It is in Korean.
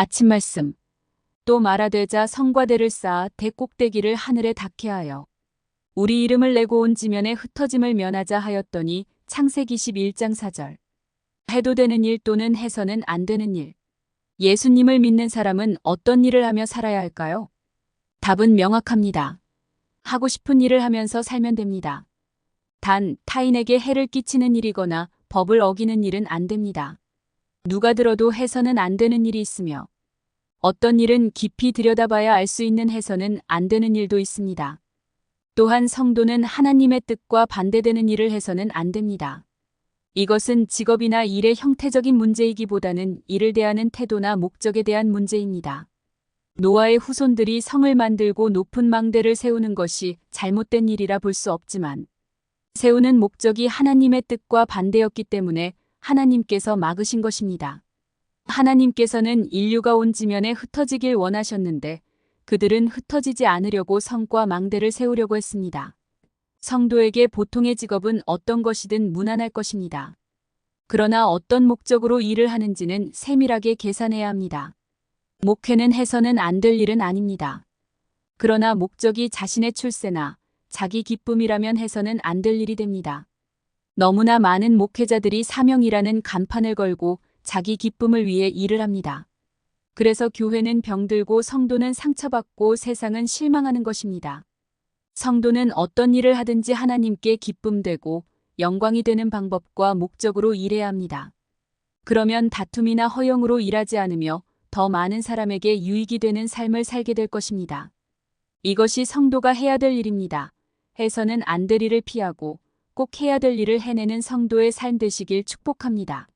아침 말씀. 또 말하되자 성과대를 쌓아 대꼭대기를 하늘에 닿게 하여 우리 이름을 내고 온 지면에 흩어짐을 면하자 하였더니 창세기 11장 4절. 해도 되는 일 또는 해서는 안 되는 일. 예수님을 믿는 사람은 어떤 일을 하며 살아야 할까요? 답은 명확합니다. 하고 싶은 일을 하면서 살면 됩니다. 단 타인에게 해를 끼치는 일이거나 법을 어기는 일은 안 됩니다. 누가 들어도 해서는 안 되는 일이 있으며 어떤 일은 깊이 들여다봐야 알 수 있는 해서는 안 되는 일도 있습니다. 또한 성도는 하나님의 뜻과 반대되는 일을 해서는 안 됩니다. 이것은 직업이나 일의 형태적인 문제이기보다는 일을 대하는 태도나 목적에 대한 문제입니다. 노아의 후손들이 성을 만들고 높은 망대를 세우는 것이 잘못된 일이라 볼 수 없지만 세우는 목적이 하나님의 뜻과 반대였기 때문에 하나님께서 막으신 것입니다. 하나님께서는 인류가 온 지면에 흩어지길 원하셨는데 그들은 흩어지지 않으려고 성과 망대를 세우려고 했습니다. 성도에게 보통의 직업은 어떤 것이든 무난할 것입니다. 그러나 어떤 목적으로 일을 하는지는 세밀하게 계산해야 합니다. 목회는 해서는 안 될 일은 아닙니다. 그러나 목적이 자신의 출세나 자기 기쁨이라면 해서는 안 될 일이 됩니다. 너무나 많은 목회자들이 사명이라는 간판을 걸고 자기 기쁨을 위해 일을 합니다. 그래서 교회는 병들고 성도는 상처받고 세상은 실망하는 것입니다. 성도는 어떤 일을 하든지 하나님께 기쁨되고 영광이 되는 방법과 목적으로 일해야 합니다. 그러면 다툼이나 허영으로 일하지 않으며 더 많은 사람에게 유익이 되는 삶을 살게 될 것입니다. 이것이 성도가 해야 될 일입니다. 해서는 안 될 일을 피하고 꼭 해야 될 일을 해내는 성도의 삶 되시길 축복합니다.